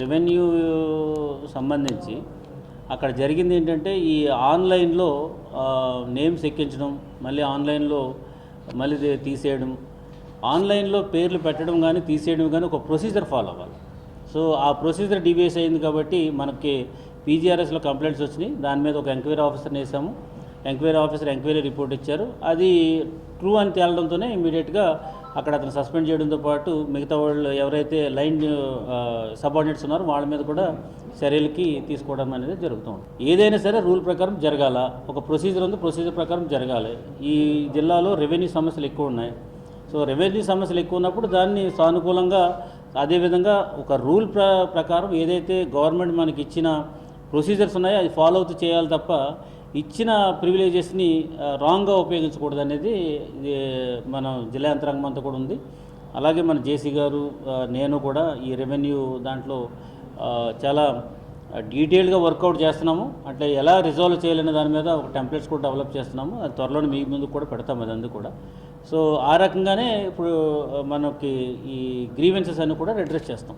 Revenue సంబంధించి అక్కడ జరిగింది ఏంటంటే ఈ ఆన్లైన్లో నేమ్స్ ఎక్కించడం మళ్ళీ ఆన్లైన్లో మళ్ళీ తీసేయడం ఆన్లైన్లో పేర్లు పెట్టడం కానీ తీసేయడం కానీ ఒక ప్రొసీజర్ ఫాలో అవ్వాలి. సో ఆ ప్రొసీజర్ డివియేస్ అయింది కాబట్టి మనకి పీజీఆర్ఎస్లో కంప్లైంట్స్ వచ్చినాయి. దాని మీద ఒక ఎంక్వైరీ ఆఫీసర్ని వేసాము. ఎంక్వైరీ ఆఫీసర్ ఎంక్వైరీ రిపోర్ట్ ఇచ్చారు. అది ట్రూ అని తేలడంతోనే ఇమీడియట్గా అక్కడ అతను సస్పెండ్ చేయడంతో పాటు మిగతా వాళ్ళు ఎవరైతే లైన్ సబార్డినేట్స్ ఉన్నారో వాళ్ళ మీద కూడా చర్యలకి తీసుకోవడం అనేది జరుగుతుంది ఏదైనా సరే రూల్ ప్రకారం జరగాల. ఒక ప్రొసీజర్ ఉంది ప్రొసీజర్ ప్రకారం జరగాలి. ఈ జిల్లాలో రెవెన్యూ సమస్యలు ఎక్కువ ఉన్నాయి. సో రెవెన్యూ సమస్యలు ఎక్కువ ఉన్నప్పుడు దాన్ని సానుకూలంగా అదేవిధంగా ఒక రూల్ ప్ర ప్రకారం ఏదైతే గవర్నమెంట్ మనకి ఇచ్చిన ప్రొసీజర్స్ ఉన్నాయో అది ఫాలో అవుతూ చేయాలి తప్ప ఇచ్చిన ప్రివిలేజెస్ని రాంగ్గా ఉపయోగించకూడదు అనేది ఇది మన జిల్లా యంత్రాంగం అంతా కూడా ఉంది. అలాగే మన జేసీ గారు నేను కూడా ఈ రెవెన్యూ దాంట్లో చాలా డీటెయిల్గా వర్కౌట్ చేస్తున్నాము. అంటే ఎలా రిజాల్వ్ చేయాలనే దాని మీద ఒక టెంప్లెట్స్ కూడా డెవలప్ చేస్తున్నాము. అది త్వరలోనే మీ ముందు కూడా పెడతాం అందుకు కూడా. సో ఆ రకంగానే ఇప్పుడు మనకి ఈ గ్రీవెన్సెస్ అన్ని కూడా అడ్రస్ చేస్తాం.